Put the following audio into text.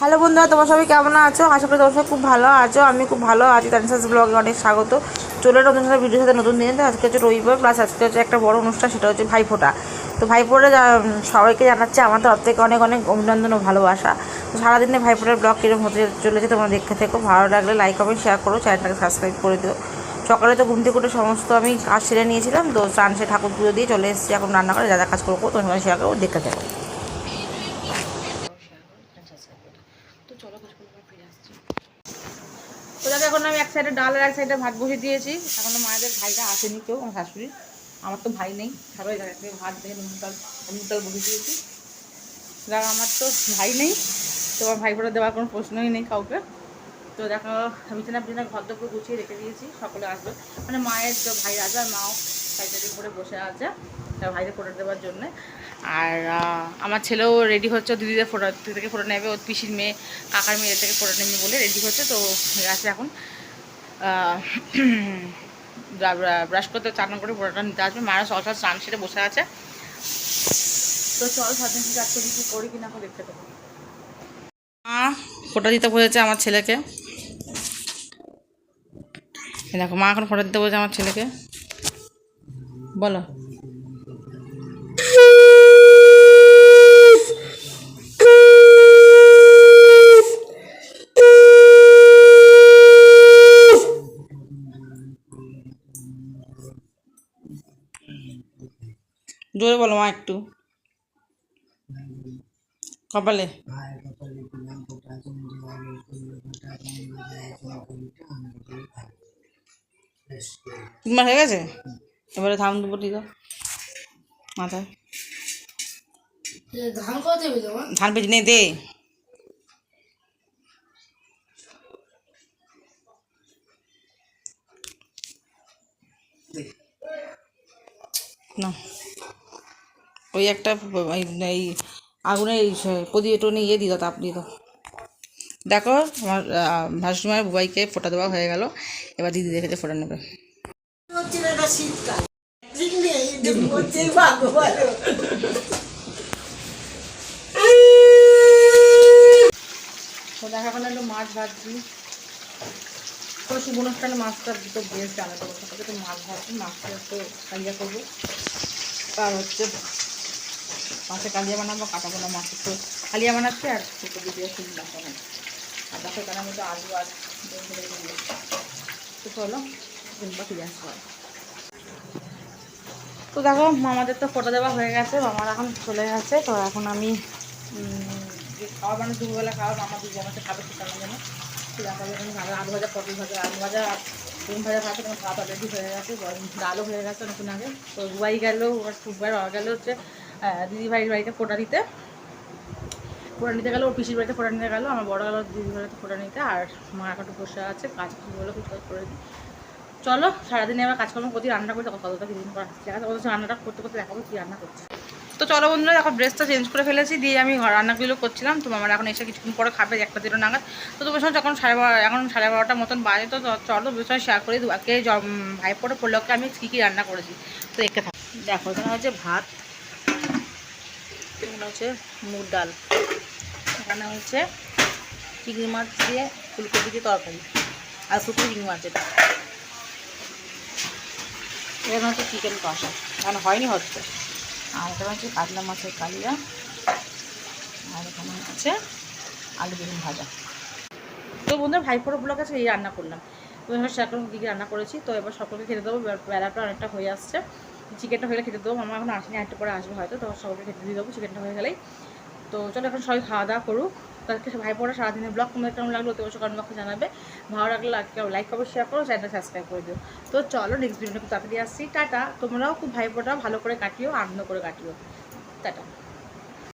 Hello বন্ধুরা, তোমার সবাই কেমন আছো? আশা করি তোমার সবাই খুব ভালো আছো। আমি খুব ভালো আছি তানসাস ব্লগে অনেক স্বাগত। চলে নতুন সাথে ভিডিওর সাথে নতুন দিন। আজকে হচ্ছে রবিবার প্লাস আজকে হচ্ছে একটা বড় অনুষ্ঠান, সেটা হচ্ছে ভাইফোঁটা। তো ভাইফোঁটা সবাইকে জানাচ্ছে আমার তরফ থেকে অনেক অনেক অভিনন্দন ও ভালোবাসা। তো সারাদিনে ভাইফোঁটার ব্লগ কীরকম হতে চলেছে তোমরা দেখতে থেকো। ভালো লাগলে লাইক কমেন্ট শেয়ার করো চ্যানেলটাকে সাবস্ক্রাইব করে দিও। সকালে তো ঘুম থেকে উঠে সমস্ত আমি কাজ সেরে নিয়েছিলাম, তো চান সে ঠাকুর পুজো দিয়ে চলে এসেছি, এখন রান্না করে যা যা কাজ করব তোমার শেয়ার করব, দেখতে থেকো তো চলো কিছুক্ষণ পর ফিরে আসছি তো এখন আমি এক সাইডে ডাল আর এক সাইডে ভাত বসিয়ে দিয়েছি। এখনও মায়েদের ভাইটা আসেনি কেউ, আমার শাশুড়ি। আমার তো ভাই নেই। সবাই এখানে ভাত দিয়ে নুন ডাল নুন ডাল বসিয়ে দিয়েছি। দেখ আমার তো ভাই নেই। তো আমার ভাই ফোটা দেওয়ার কোনো প্রশ্নই নেই কাউকে। তো দেখো, বিছানা বিছানা ঘর দপ্তর গুছিয়ে রেখে দিয়েছি, সকলে আসবে। মানে মায়ের ভাই আছে আর মাও সাইডের উপরে বসে আছে। তার ভাইদের ফোটা দেওয়ার জন্য। আর আমার ছেলেও রেডি হচ্ছে দিদিদের ফোটা থেকে ফোটা নেবে ওর পিসির মেয়ে, কাকার মেয়ে থেকে ফোটা নেবে বলে রেডি হচ্ছে, তো আছে এখন। ব্রাশ করতে চান করে ফোটাটা নিতে আসবে। মারা সকাল স্নান সেরে বসে আছে। তো চল সাথে কি কাজ করি, কি করি কিনা এখন দেখতে পাবো। মা ফোটা দিতে বলেছে আমার ছেলেকে। দেখো, মা এখন ফোটা দিতে বলেছে আমার ছেলেকে। বলো। জোরে বলো মা একটু। কপালে। তিনবার হয়ে গেছে? এবারে ধান দেবো ঠিক মাথায়। ধান পেজি নেই দে। না ওই একটা, এই- আগুনের প্রদীপ একটু ইয়ে দাও তাপ দাও দেখো, আমার ভাসুমার বুবাইকে ফোটা দেওয়া হয়ে গেল। এবার দিদি দেখে ফোটা নেবে। দেখা এখন একটু মাছ ভাজছি। শুভ অনুষ্ঠানে মাছটা দুটো বেশ সকালে তো মাছ ভাজছি মাছটা একটু কালিয়া করব। আর হচ্ছে মাছে কালিয়া বানাবো কাটা বানাবো মাছ একটু কালিয়া বানাচ্ছি আর শুধু বানাবো। আর দেখো তার মধ্যে আলু আর তো চলো কিংবা ফিরে আসতে তো দেখো, মামাদের তো ফটো দেওয়া হয়ে গেছে, মামার এখন চলে গেছে, তো এখন আমি খাওয়া মানে দুপুরবেলা খাওয়া, মামা দুজন আছে, খাবে তো দেখো এখন ভালো আলু ভাজা, পটল ভাজা, আলু ভাজা ডিম ভাজা খাচ্ছে তোমার খাওয়া রেডি হয়ে গেছে ডালও হয়ে গেছে নতুন আগে। তো রুবাই গেল, ওর টুকবার পাওয়া গেল হচ্ছে দিদি ভাইয়ের বাড়িতে ফোটা দিতে। ফোটা নিতে গেলো, ওর পিসির বাড়িতে ফোটা নিতে গেলো, আমার বড় গেলো দিদি বাড়িতে ফোটা নিতে, আর মা একটু বসে আছে, কাজ কিছু কাজ করে দিই। চলো, সারাদিনে আবার কাজকর্ম করতে রান্না করি, তখন কতটা দিন করা আছে অথচ রান্নাটা করতে করতে দেখাবো কী রান্না করছি। তো চলো বন্ধুরা এখন ড্রেসটা চেঞ্জ করে ফেলেছি, দিয়ে আমি রান্নাগুলো করছিলাম, তো আমার এখন এসে কিছুক্ষণ পরে খাবে, একটা দুটো নাগাদ। তো তোমার সঙ্গে যখন সাড়ে বারো এখন সাড়ে বারোটার মতন বাজে, তো চলো তোমার সঙ্গে শেয়ার করি দুয়াকে ভাই পরে পড়লোকে আমি কী কী রান্না করেছি। তো দেখতে থাক দেখো, এখানে হচ্ছে ভাত এখানে হচ্ছে মুগ ডাল। এখানে হচ্ছে চিংড়ি মাছ দিয়ে ফুলকপি দিয়ে তরকারি আর শুধু চিংড়ি মাছ এটা। এখানে হচ্ছে চিকেন কষা। এখানে হয়নি হচ্ছে। আর এখানে হচ্ছে কাতলা মাছের কালিয়া। আর এখানে হচ্ছে আলু বেগুন ভাজা। তো বন্ধুরা ভাইফোড়ো ব্লগ আছে এই রান্না করলাম। তো এবার সেরকম কী কী রান্না করেছি, তো এবার সকলকে খেতে দেবো। বে- বেলাটা অনেকটা হয়ে আসছে। চিকেনটা হয়ে গেলে খেতে দেবো। আমার এখন আসেনি একটু পরে আসবে হয়তো, তো সবাইকে খেতে দিয়ে দেবো চিকেনটা হয়ে গেলেই। তো চলো এখন সবাই খাওয়া দাওয়া করুক। তাদেরকে ভাই পড়া সারাদিনের ব্লগ তোমাদের কেমন লাগল অতি অবশ্যই কমেন্ট বক্সে জানাবে। ভালো লাগলে লাইক করো শেয়ার করো চ্যানেলটা সাবস্ক্রাইব করে দিও। তো চলো নেক্সট ভিডিওটা খুব তাড়াতাড়ি আসছি। টাটা। তোমরাও খুব ভাই ভালো করে কাটিও, আনন্দ করে কাটিও। টাটা।